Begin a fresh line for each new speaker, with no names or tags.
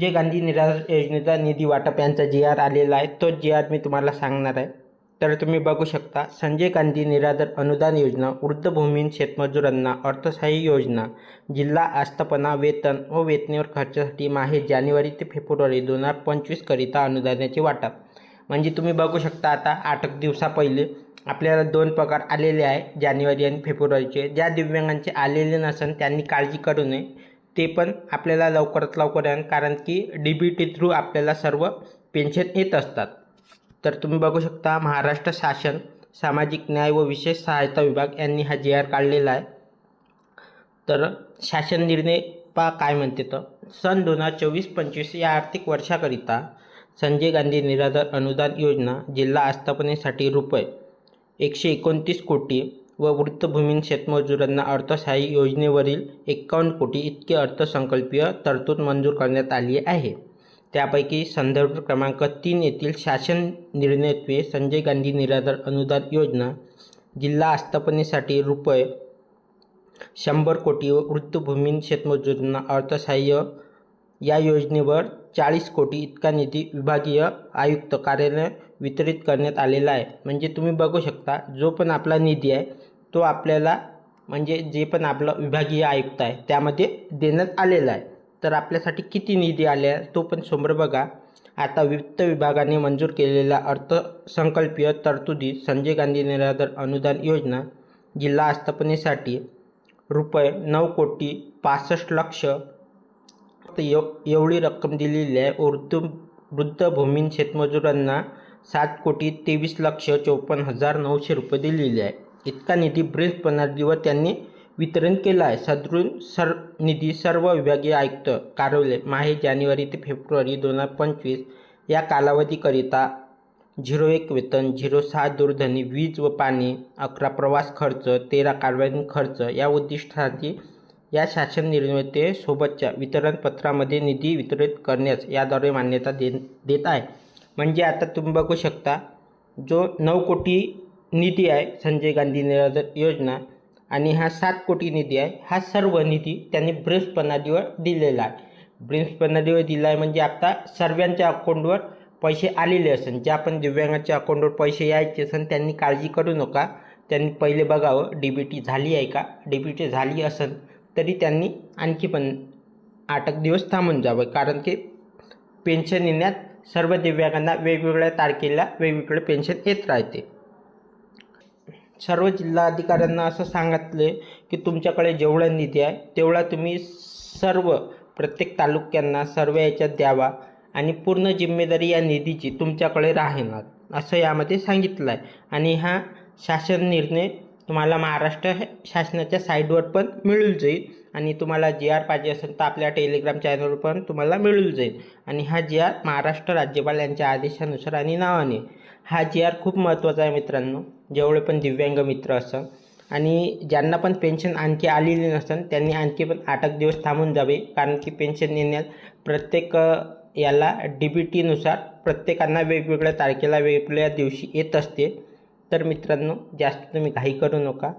जे गांधी निराधार योजनेचा निधी वाटप यांचा जी आर आलेला आहे तो जी आर मी तुम्हाला सांगणार आहे. तर तुम्ही बघू शकता संजय गांधी निराधार अनुदान योजना वृद्धभूमीन शेतमजुरांना अर्थसहाय्य योजना जिल्हा आस्थापना वेतन व वेतनेवर खर्चासाठी माहे जानेवारी ते फेब्रुवारी दोन हजार पंचवीसकरिता अनुदानाचे वाटप. म्हणजे तुम्ही बघू शकता आता आठ एक दिवसा पहिले आपल्याला दोन पगार आलेले आहे जानेवारी आणि फेब्रुवारीचे. ज्या दिव्यांगांचे आलेले नसन त्यांनी काळजी करू नये. ते पण आपल्याला लवकरात लवकर यान कारण की डी बी टी थ्रू आपल्याला सर्व पेन्शन येत असतात. तर तुम्ही बघू शकता महाराष्ट्र शासन सामाजिक न्याय व विशेष सहायता विभाग यांनी हा जी आर काढलेला आहे. तर शासन निर्णय पा काय म्हणते तर सन दोन हजार चोवीस पंचवीस या आर्थिक वर्षाकरिता संजय गांधी निराधार अनुदान योजना जिल्हा आस्थापनेसाठी रुपये एकशे एकोणतीस कोटी व वृत्तभूमीन शेतमजुरांना अर्थसहाय्य योजनेवरील एक्कावन्न कोटी इतके अर्थसंकल्पीय तरतूद मंजूर करण्यात आली आहे. त्यापैकी संदर्भ क्रमांक तीन येथील शासन निर्णयत्वे संजय गांधी निराधार अनुदान योजना जिल्हा आस्थापनेसाठी रुपये शंभर कोटी व वृत्तभूमीन शेतमजुरांना अर्थसहाय्य या योजनेवर चाळीस कोटी इतका निधी विभागीय आयुक्त कार्यालय वितरित करण्यात आलेला आहे. म्हणजे तुम्ही बघू शकता जो पण आपला निधी आहे तो आपल्याला म्हणजे जे पण आपलं विभागीय आयुक्त आहे त्यामध्ये देण्यात आलेला आहे. तर आपल्यासाठी किती निधी आले तो पण समोर बघा. आता वित्त विभागाने मंजूर केलेल्या अर्थसंकल्पीय तरतुदी संजय गांधी निराधार अनुदान योजना जिल्हा आस्थापनेसाठी रुपये नऊ कोटी पासष्ट लक्ष एव एवढी रक्कम दिलेली आहे. वृद्ध वृद्धभूमीन शेतमजुरांना सात कोटी तेवीस लक्ष चौपन्न हजार नऊशे रुपये दिलेले आहे. इतका निधी ब्रिन्स प्रणालीवर त्यांनी वितरण केलं आहे. सदृढ सर निधी सर्व विभागीय आयुक्त कार्यालय माहे जानेवारी ते फेब्रुवारी दोन हजार पंचवीस या कालावधीकरिता झिरो एक वेतन झिरो सहा दूरध्वनी वीज व पाणी अकरा प्रवास खर्च तेरा कार्यालयीन खर्च या उद्दिष्टासाठी या शासन निर्मितेसोबतच्या वितरणपत्रामध्ये निधी वितरित करण्यास याद्वारे मान्यता दे देत आहे. म्हणजे आता तुम्ही बघू शकता जो नऊ कोटी निधी आहे संजय गांधी निराधार योजना. आणि हा सात कोटी निधी आहे. हा सर्व निधी त्यांनी ब्रिन्स प्रणालीवर दिलेला आहे. ब्रिम्स प्रणालीवर दिला आहे म्हणजे आता सर्वांच्या अकाउंटवर पैसे आलेले असेल ज्या पण दिव्यांगाच्या अकाउंटवर पैसे यायचे असेल त्यांनी काळजी करू नका. त्यांनी पहिले बघावं डी बी टी झाली आहे का? डी बी टी झाली असेल तरी त्यांनी आणखी पण आठ एक दिवस थांबून जावं. कारण की पेन्शन येण्यात सर्व दिव्यांगांना वेगवेगळ्या तारखेला वेगवेगळे पेन्शन येत राहते. सर्व जिल्हाधिकाऱ्यांना असं सांगितले की तुमच्याकडे जेवढा निधी आहे तेवढा तुम्ही सर्व प्रत्येक तालुक्यांना सर्व याच्यात द्यावा आणि पूर्ण जिम्मेदारी या निधीची तुमच्याकडे राहणार असं यामध्ये सांगितलं आहे आणि हा शासन निर्णय तुम्हाला महाराष्ट्र शासनाच्या साईडवर पण मिळून जाईल आणि तुम्हाला जी आर पाहिजे असेल तर आपल्या टेलिग्राम चॅनलवर पण तुम्हाला मिळून जाईल. आणि हा जी आर महाराष्ट्र राज्यपाल यांच्या आदेशानुसार आणि नावाने. हा जी आर खूप महत्त्वाचा आहे मित्रांनो. जेवढे पण दिव्यांग मित्र असं. आणि ज्यांना पण पेन्शन आणखी आलेली नसेल त्यांनी आणखी पण आठ एक दिवस थांबून जावे. कारण की पेन्शन येण्यात प्रत्येक याला डी बी टीनुसार प्रत्येकांना वेगवेगळ्या तारखेला वेगवेगळ्या दिवशी येत असते. तर मित्रांनो जास्त तुम्ही घाई करू नका.